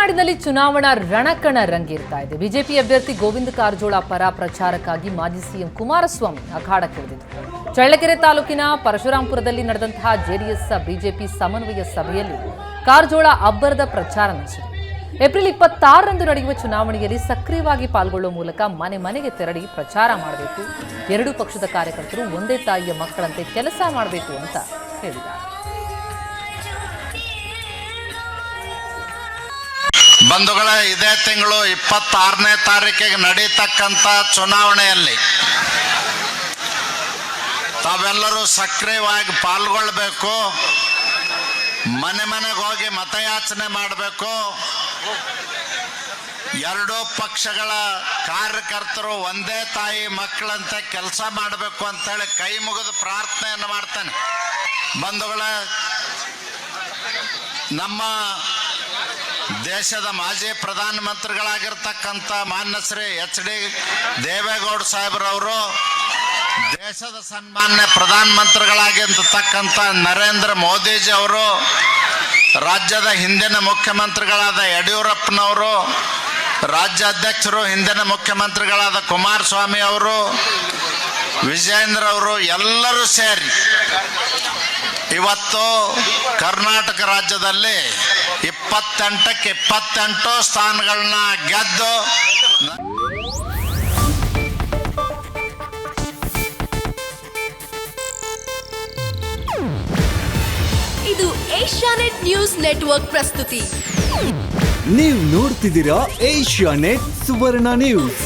ತಮಿಳುನಾಡಿನಲ್ಲಿ ಚುನಾವಣಾ ರಣಕಣ ರಂಗೇರ್ತಾ ಇದೆ. ಬಿಜೆಪಿ ಅಭ್ಯರ್ಥಿ ಗೋವಿಂದ ಕಾರಜೋಳ ಪರ ಪ್ರಚಾರಕ್ಕಾಗಿ ಮಾಜಿ ಸಿಎಂ ಕುಮಾರಸ್ವಾಮಿ ಅಖಾಡಕ್ಕಿಳಿದಿದ್ದರು ಚಳ್ಳಕೆರೆ ತಾಲೂಕಿನ ಪರಶುರಾಂಪುರದಲ್ಲಿ ನಡೆದಂತಹ ಜೆಡಿಎಸ್ ಬಿಜೆಪಿ ಸಮನ್ವಯ ಸಭೆಯಲ್ಲಿ ಕಾರಜೋಳ ಅಬ್ಬರದ ಪ್ರಚಾರ ನಡೆಸಿದರು ಏಪ್ರಿಲ್ ಇಪ್ಪತ್ತಾರರಂದು ನಡೆಯುವ ಚುನಾವಣೆಯಲ್ಲಿ ಸಕ್ರಿಯವಾಗಿ ಪಾಲ್ಗೊಳ್ಳುವ ಮೂಲಕ ಮನೆ ಮನೆಗೆ ತೆರಳಿ ಪ್ರಚಾರ ಮಾಡಬೇಕು. ಎರಡೂ ಪಕ್ಷದ ಕಾರ್ಯಕರ್ತರು ಒಂದೇ ತಾಯಿಯ ಮಕ್ಕಳಂತೆ ಕೆಲಸ ಮಾಡಬೇಕು ಅಂತ ಹೇಳಿದ್ದಾರೆ. ಬಂಧುಗಳ, ಇದೇ ತಿಂಗಳು ಇಪ್ಪತ್ತಾರನೇ ತಾರೀಕಿಗೆ ನಡೀತಕ್ಕಂಥ ಚುನಾವಣೆಯಲ್ಲಿ ತಾವೆಲ್ಲರೂ ಸಕ್ರಿಯವಾಗಿ ಪಾಲ್ಗೊಳ್ಬೇಕು, ಮನೆ ಮನೆಗೆ ಹೋಗಿ ಮತಯಾಚನೆ ಮಾಡಬೇಕು. ಎರಡೂ ಪಕ್ಷಗಳ ಕಾರ್ಯಕರ್ತರು ಒಂದೇ ತಾಯಿ ಮಕ್ಕಳಂತೆ ಕೆಲಸ ಮಾಡಬೇಕು ಅಂತೇಳಿ ಕೈ ಮುಗಿದು ಪ್ರಾರ್ಥನೆಯನ್ನು ಮಾಡ್ತಾನೆ. ಬಂಧುಗಳ, ನಮ್ಮ ದೇಶದ ಮಾಜಿ ಪ್ರಧಾನಮಂತ್ರಿಗಳಾಗಿರ್ತಕ್ಕಂಥ ಮಾನ್ಯ ಶ್ರೀ ಎಚ್ ಡಿ ದೇವೇಗೌಡ ಸಾಹೇಬ್ರವರು ದೇಶದ ಸನ್ಮಾನ್ಯ ಪ್ರಧಾನಮಂತ್ರಿಗಳಾಗಿರ್ತಕ್ಕಂಥ ನರೇಂದ್ರ ಮೋದಿಜಿ ಅವರು, ರಾಜ್ಯದ ಹಿಂದಿನ ಮುಖ್ಯಮಂತ್ರಿಗಳಾದ ಯಡಿಯೂರಪ್ಪನವರು, ರಾಜ್ಯಾಧ್ಯಕ್ಷರು, ಹಿಂದಿನ ಮುಖ್ಯಮಂತ್ರಿಗಳಾದ ಕುಮಾರಸ್ವಾಮಿ ಅವರು, ವಿಜಯೇಂದ್ರ ಅವರು ಎಲ್ಲರೂ ಸೇರಿ ಇವತ್ತು ಕರ್ನಾಟಕ ರಾಜ್ಯದಲ್ಲಿ ಇಪ್ಪತ್ತೆಂಟಕ್ಕೆ ಇಪ್ಪತ್ತೆಂಟು ಸ್ಥಾನಗಳನ್ನ ಗೆದ್ದು ಇದು ಏಷ್ಯಾನೆಟ್ ನ್ಯೂಸ್ ನೆಟ್ವರ್ಕ್ ಪ್ರಸ್ತುತಿ. ನೀವು ನೋಡ್ತಿದ್ದೀರಾ ಏಷ್ಯಾನೆಟ್ ಸುವರ್ಣ ನ್ಯೂಸ್.